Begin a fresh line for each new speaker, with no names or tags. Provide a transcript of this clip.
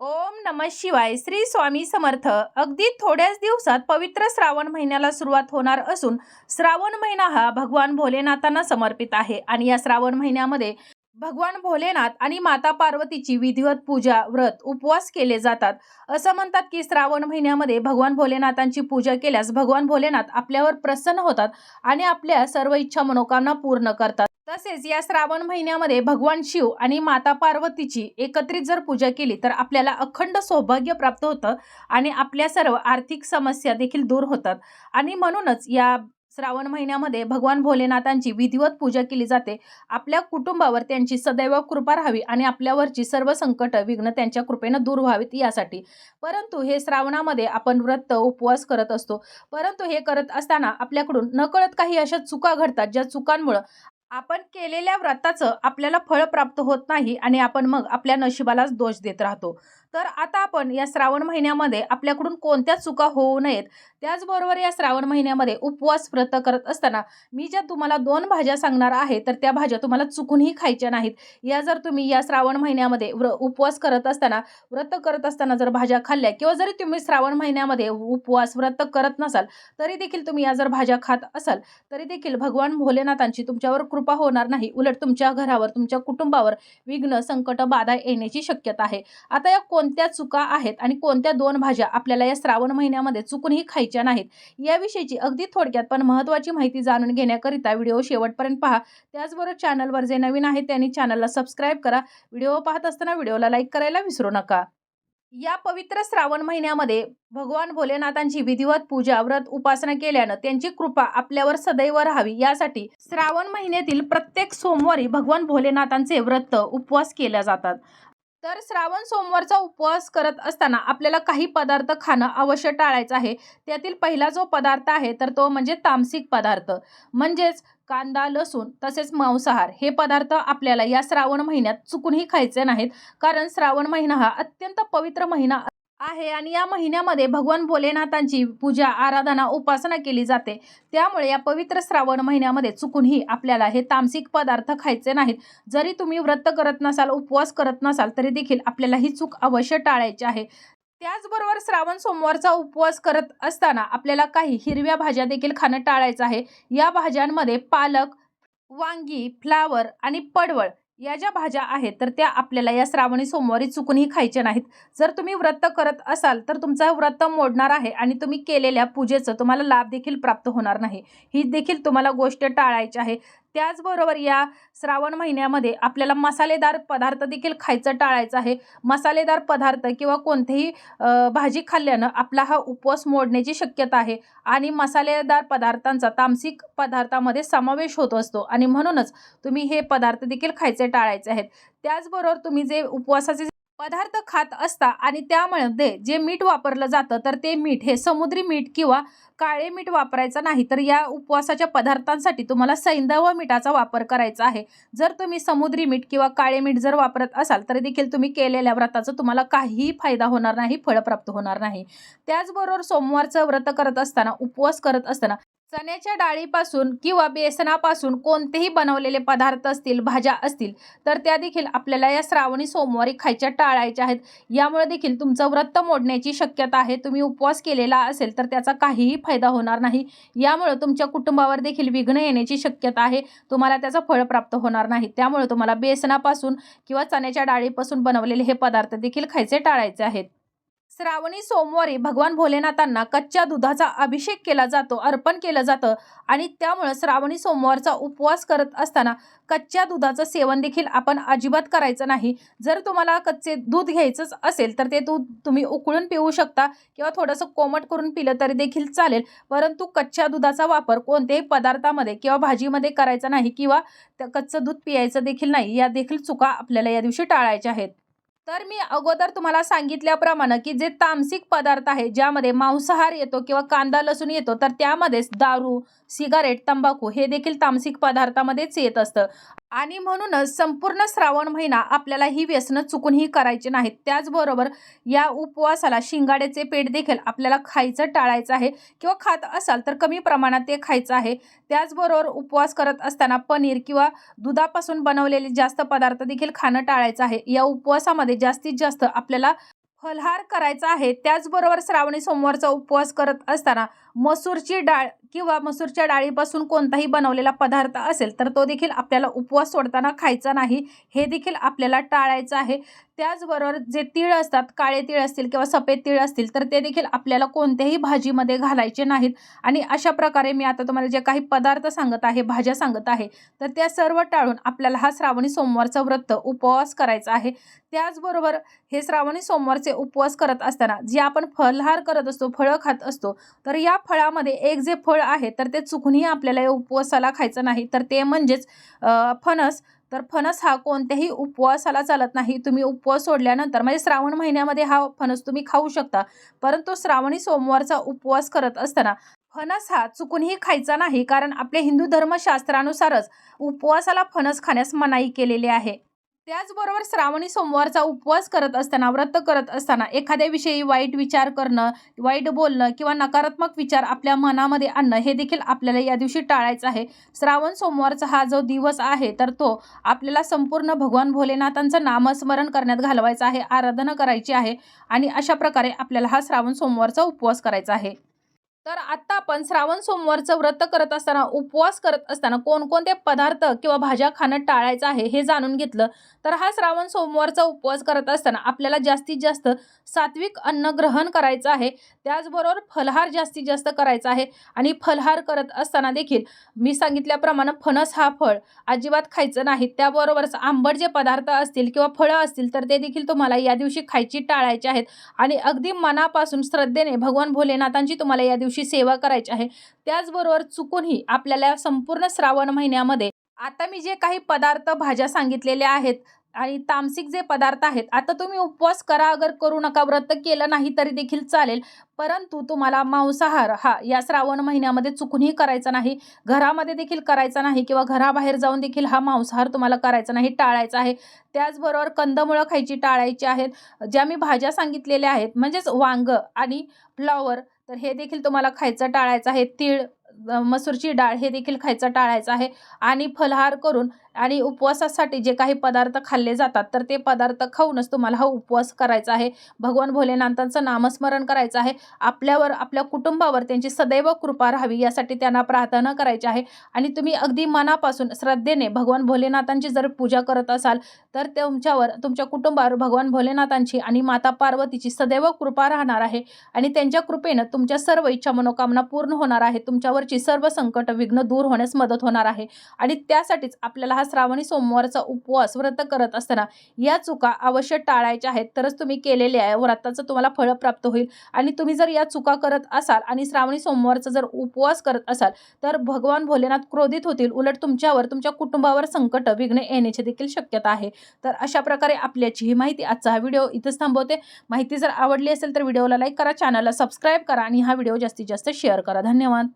ओम नमः शिवाय. श्री स्वामी समर्थ. अगदी थोड्याच दिवसात पवित्र श्रावण महिन्याला सुरुवात होणार असून श्रावण महिना हा भगवान भोलेनाथांना समर्पित आहे. आणि या श्रावण महिन्यामध्ये भगवान भोलेनाथ आणि माता पार्वतीची विधिवत पूजा व्रत उपवास केले जातात. असं म्हणतात की श्रावण महिन्यामध्ये भगवान भोलेनाथांची पूजा केल्यास भगवान भोलेनाथ आपल्यावर प्रसन्न होतात आणि आपल्या सर्व इच्छा मनोकामना पूर्ण करतात. तसेच या श्रावण महिन्यामध्ये भगवान शिव आणि माता पार्वतीची एकत्रित जर पूजा केली तर आपल्याला अखंड सौभाग्य प्राप्त होतं आणि आपल्या सर्व आर्थिक समस्या देखील दूर होतात. आणि म्हणूनच या श्रावण महिन्यामध्ये भगवान भोलेनाथांची विधिवत पूजा केली जाते. आपल्या कुटुंबावर त्यांची सदैव कृपा राहावी आणि आपल्यावरची सर्व संकट विघ्न त्यांच्या कृपेनं दूर व्हावीत यासाठी. परंतु हे श्रावणामध्ये आपण व्रत उपवास करत असतो. परंतु हे करत असताना आपल्याकडून नकळत काही अशा चुका घडतात ज्या चुकांमुळं आपण केलेल्या व्रताचं आपल्याला फळ प्राप्त होत नाही आणि आपण मग आपल्या नशिबालाच दोष देत राहतो. तर आता आपण या श्रावण महिन्यामध्ये आपल्याकडून कोणत्या चुका होऊ नयेत त्याचबरोबर या श्रावण महिन्यामध्ये उपवास व्रत करत असताना मी ज्या तुम्हाला दोन भाज्या सांगणार आहे तर त्या भाज्या तुम्हाला चुकूनही खायच्या नाहीत. या जर तुम्ही या श्रावण महिन्यामध्ये व्र उपवास करत असताना व्रत करत असताना जर भाज्या खाल्ल्या किंवा जरी तुम्ही श्रावण महिन्यामध्ये उपवास व्रत करत नसाल तरी देखील तुम्ही या जर भाज्या खात असाल तरी देखील भगवान भोलेनाथांची तुमच्यावर कृपा होणार नाही. उलट तुमच्या घरावर तुमच्या कुटुंबावर विघ्न संकट बाधा येण्याची शक्यता आहे. आता या कोण कोणत्या चुका आहेत आणि कोणत्या दोन भाज्या आपल्याला या श्रावण महिन्यामध्ये चुकूनही खायच्या नाहीत याविषयीची अगदी थोडक्यात पण महत्त्वाची माहिती जाणून घेण्याकरिता व्हिडिओ शेवटपर्यंत पहा. त्याचबरोबर चॅनलवर जे नवीन आहेत त्यांनी चॅनलला सबस्क्राईब करा. व्हिडिओ पाहत असताना व्हिडिओला लाईक करायला विसरू नका. या पवित्र श्रावण महिन्यामध्ये भगवान भोलेनाथांची विधिवत पूजा व्रत उपासना केल्यानं त्यांची कृपा आपल्यावर सदैव राहावी. यासाठी श्रावण महिन्यातील प्रत्येक सोमवारी भगवान भोलेनाथांचे व्रत उपवास केल्या जातात. तर श्रावण सोमवारचा उपवास करत असताना आपल्याला काही पदार्थ खाणं अवश्य टाळायचं आहे. त्यातील पहिला जो पदार्थ आहे तर तो म्हणजे तामसिक पदार्थ. म्हणजेच कांदा लसूण तसेच मांसाहार हे पदार्थ आपल्याला या श्रावण महिन्यात चुकूनही खायचे नाहीत. कारण श्रावण महिना हा अत्यंत पवित्र महिना आहे. आणि या महिन्यामध्ये भगवान भोलेनाथांची पूजा आराधना उपासना केली जाते. त्यामुळे या पवित्र श्रावण महिन्यामध्ये चुकूनही आपल्याला हे तामसिक पदार्थ खायचे नाहीत. जरी तुम्ही व्रत करत नसाल उपवास करत नसाल तरी देखील आपल्याला ही चूक अवश्य टाळायची आहे. त्याचबरोबर श्रावण सोमवारचा उपवास करत असताना आपल्याला काही हिरव्या भाज्या देखील खाणं टाळायचं आहे. या भाज्यांमध्ये पालक वांगी फ्लावर आणि पडवळ या ज्या भाज्या आहेत तर त्या आपल्याला या श्रावणी सोमवारी चुकूनही खायच्या नाहीत. जर तुम्ही व्रत करत असाल तर तुमचं व्रत मोडणार आहे आणि तुम्ही केलेल्या पूजेचं तुम्हाला लाभ देखील प्राप्त होणार नाही. ही देखील तुम्हाला गोष्ट टाळायची आहे. त्याचबरोबर या श्रावण महिन्यामध्ये आपल्याला मसालेदार पदार्थ देखील खायचं टाळायचं आहे. मसालेदार पदार्थ किंवा कोणतेही भाजी खाल्ल्यानं आपला हा उपवास मोडण्याची शक्यता आहे. आणि मसालेदार पदार्थांचा तामसिक पदार्थामध्ये समावेश होत असतो. आणि म्हणूनच तुम्ही हे पदार्थ देखील खायचे टाळायचे आहेत. त्याचबरोबर तुम्ही जे उपवासाचे पदार्थ खात असता आणि त्यामध्ये जे मीठ वापरलं जातं तर ते मीठ हे समुद्री मीठ किंवा काळे मीठ वापरायचं नाही तर या उपवासाच्या पदार्थांसाठी तुम्हाला सैंदव मीठाचा वापर करायचा आहे. जर तुम्ही समुद्री मीठ किंवा काळे मीठ जर वापरत असाल तरी देखील तुम्ही केलेल्या व्रताचं तुम्हाला काहीही फायदा होणार नाही फळ प्राप्त होणार नाही. त्याचबरोबर सोमवारचं व्रत करत असताना उपवास करत असताना चण्याच्या डाळीपासून किंवा बेसनापासून कोणतेही बनवलेले पदार्थ असतील भाज्या असतील तर त्या देखील आपल्याला या श्रावणी सोमवारी खायच्या टाळायच्या आहेत. यामुळे देखील तुमचं व्रत मोडण्याची शक्यता आहे. तुम्ही उपवास केलेला असेल तर त्याचा काहीही फायदा होणार नाही. यामुळे तुमच्या कुटुंबावर देखील विघ्न येण्याची शक्यता आहे. तुम्हाला त्याचं फळ प्राप्त होणार नाही. त्यामुळे तुम्हाला बेसनापासून किंवा चण्याच्या डाळीपासून बनवलेले हे पदार्थ देखील खायचे टाळायचे आहेत. श्रावणी सोमवारी भगवान भोलेनाथांना कच्च्या दुधाचा अभिषेक केला जातो अर्पण केलं जातं आणि त्यामुळं श्रावणी सोमवारचा उपवास करत असताना कच्च्या दुधाचं सेवन देखील आपण अजिबात करायचं नाही. जर तुम्हाला कच्चे दूध घ्यायचंच असेल तर ते दूध तुम्ही उकळून पिऊ शकता किंवा थोडंसं कोमट करून पिलं तरी देखील चालेल. परंतु कच्च्या दुधाचा वापर कोणत्याही पदार्थामध्ये किंवा भाजीमध्ये करायचा नाही किंवा कच्चं दूध पियायचं देखील नाही. या देखील चुका आपल्याला या दिवशी टाळायच्या आहेत. तर मी अगोदर तुम्हाला सांगितल्याप्रमाणे की जे तामसिक पदार्थ आहे ज्यामध्ये मांसाहार येतो किंवा कांदा लसूण येतो तर त्यामध्येच दारू सिगारेट तंबाखू हे देखील तामसिक पदार्थामध्येच येत असतं. आणि म्हणूनच संपूर्ण श्रावण महिना आपल्याला ही व्यसनं चुकूनही करायची नाहीत. त्याचबरोबर या उपवासाला शिंगाड्याचे पेट देखील आपल्याला खायचं टाळायचं आहे किंवा खात असाल तर कमी प्रमाणात ते खायचं आहे. त्याचबरोबर उपवास करत असताना पनीर किंवा दुधापासून बनवलेले जास्त पदार्थ देखील खाणं टाळायचं आहे. या उपवासामध्ये जास्तीत जास्त आपल्याला फलहार करायचा आहे त्याचबरोबर श्रावणी सोमवारचा उपवास करत असताना मसूरची डाळ किंवा मसूरच्या डाळीपासून कोणताही बनवलेला पदार्थ असेल तर तो देखील आपल्याला उपवास सोडताना खायचा नाही. हे देखील आपल्याला टाळायचं आहे. त्याचबरोबर जे तीळ असतात काळे तीळ असतील किंवा सफेद तीळ असतील तर ते देखील आपल्याला कोणत्याही भाजीमध्ये घालायचे नाहीत. आणि अशा प्रकारे मी आता तुम्हाला जे काही पदार्थ सांगत आहे भाज्या सांगत आहे तर त्या सर्व टाळून आपल्याला हा श्रावणी सोमवारचा व्रत उपवास करायचा आहे. त्याचबरोबर हे श्रावणी सोमवारचे उपवास करत असताना जे आपण फलहार करत असतो फळं खात असतो तर या फळामध्ये एक जे फळ आहे तर ते चुकूनही आपल्याला या उपवासाला खायचं नाही. तर ते म्हणजेच फणस. तर फणस हा कोणत्याही उपवासाला चालत नाही. तुम्ही उपवास सोडल्यानंतर म्हणजे श्रावण महिन्यामध्ये हा फणस तुम्ही खाऊ शकता. परंतु श्रावणी सोमवारचा उपवास करत असताना फणस हा चुकूनही खायचा नाही. कारण आपल्या हिंदू धर्मशास्त्रानुसारच उपवासाला फणस खाण्यास मनाई केलेली आहे. त्याचबरोबर श्रावणी सोमवारचा उपवास करत असताना व्रत करत असताना एखाद्याविषयी वाईट विचार करणं वाईट बोलणं किंवा नकारात्मक विचार आपल्या मनामध्ये आणणं हे देखील आपल्याला या दिवशी टाळायचं आहे. श्रावण सोमवारचा हा जो दिवस आहे तर तो आपल्याला संपूर्ण भगवान भोलेनाथांचं नामस्मरण करण्यात घालवायचं आहे आराधना करायची आहे आणि अशा प्रकारे आपल्याला हा श्रावण सोमवारचा उपवास करायचा आहे. तर आत्ता आपण श्रावण सोमवारचं व्रत करत असताना उपवास करत असताना कोणकोणते पदार्थ किंवा भाज्या खाणं टाळायचं आहे हे जाणून घेतलं. तर हा श्रावण सोमवारचा उपवास करत असताना आपल्याला जास्तीत जास्त सात्विक अन्न ग्रहण करायचं आहे. त्याचबरोबर फलहार जास्तीत जास्त करायचा आहे. आणि फलहार करत असताना देखील मी सांगितल्याप्रमाणे फणस हा फळ अजिबात खायचं नाही. त्याबरोबरच आंबट जे पदार्थ असतील किंवा फळं असतील तर ते देखील तुम्हाला या दिवशी खायची टाळायची आहेत. आणि अगदी मनापासून श्रद्धेने भगवान भोलेनाथांची तुम्हाला या दिवशी सेवा करायची आहे. त्याचबरोबर चुकूनही आपल्याला संपूर्ण श्रावण महिन्यामध्ये आता मी जे काही पदार्थ भाज्या सांगितलेल्या आहेत आणि तामसिक जे पदार्थ आहेत आता तुम्ही उपवास करा अगर करू नका व्रत केलं नाही तरी देखील चालेल. परंतु तुम्हाला मांसाहार हा या श्रावण महिन्यामध्ये चुकूनही करायचा नाही घरामध्ये देखील करायचा नाही किंवा घराबाहेर जाऊन देखील हा मांसाहार तुम्हाला करायचा नाही टाळायचा आहे. त्याचबरोबर कंदमुळं खायची टाळायची आहेत. ज्या मी भाज्या सांगितलेल्या आहेत म्हणजेच वांग आणि फ्लॉवर तर हे देखील तुम्हाला खायचं टाळायचं आहे तीळ. मसूरची डाळ हे देखील खायचं टाळायचं आहे. आणि फलहार करून आणि उपवासासाठी जे काही पदार्थ खाल्ले जातात तर ते पदार्थ खाऊनच तुम्हाला हा उपवास करायचा आहे. भगवान भोलेनाथांचं नामस्मरण करायचं आहे. आपल्यावर आपल्या कुटुंबावर त्यांची सदैव कृपा राहावी यासाठी त्यांना प्रार्थना करायची आहे. आणि तुम्ही अगदी मनापासून श्रद्धेने भगवान भोलेनाथांची जर पूजा करत असाल तर तुमच्यावर तुमच्या कुटुंबावर भगवान भोलेनाथांची आणि माता पार्वतीची सदैव कृपा राहणार आहे. आणि त्यांच्या कृपेनं तुमच्या सर्व इच्छा मनोकामना पूर्ण होणार आहे. तुमच्यावर तुमच्यावरची सर्व संकट विघ्न दूर होण्यास मदत होणार आहे. आणि त्यासाठीच आपल्याला हा श्रावणी सोमवारचा उपवास व्रत करत असताना या चुका अवश्य टाळायच्या आहेत. तरच तुम्ही केलेले आहे. व्रताचं तुम्हाला फळ प्राप्त होईल. आणि तुम्ही जर या चुका करत असाल आणि श्रावणी सोमवारचा जर उपवास करत असाल तर भगवान भोलेनाथ क्रोधित होतील. उलट तुमच्यावर तुमच्या कुटुंबावर संकट विघ्न येण्याची देखील शक्यता आहे. तर अशा प्रकारे आपल्याची ही माहिती आजचा हा व्हिडिओ इथेच थांबवते. माहिती जर आवडली असेल तर व्हिडिओला लाईक करा चॅनलला सबस्क्राईब करा आणि हा व्हिडिओ जास्तीत जास्त शेअर करा. धन्यवाद.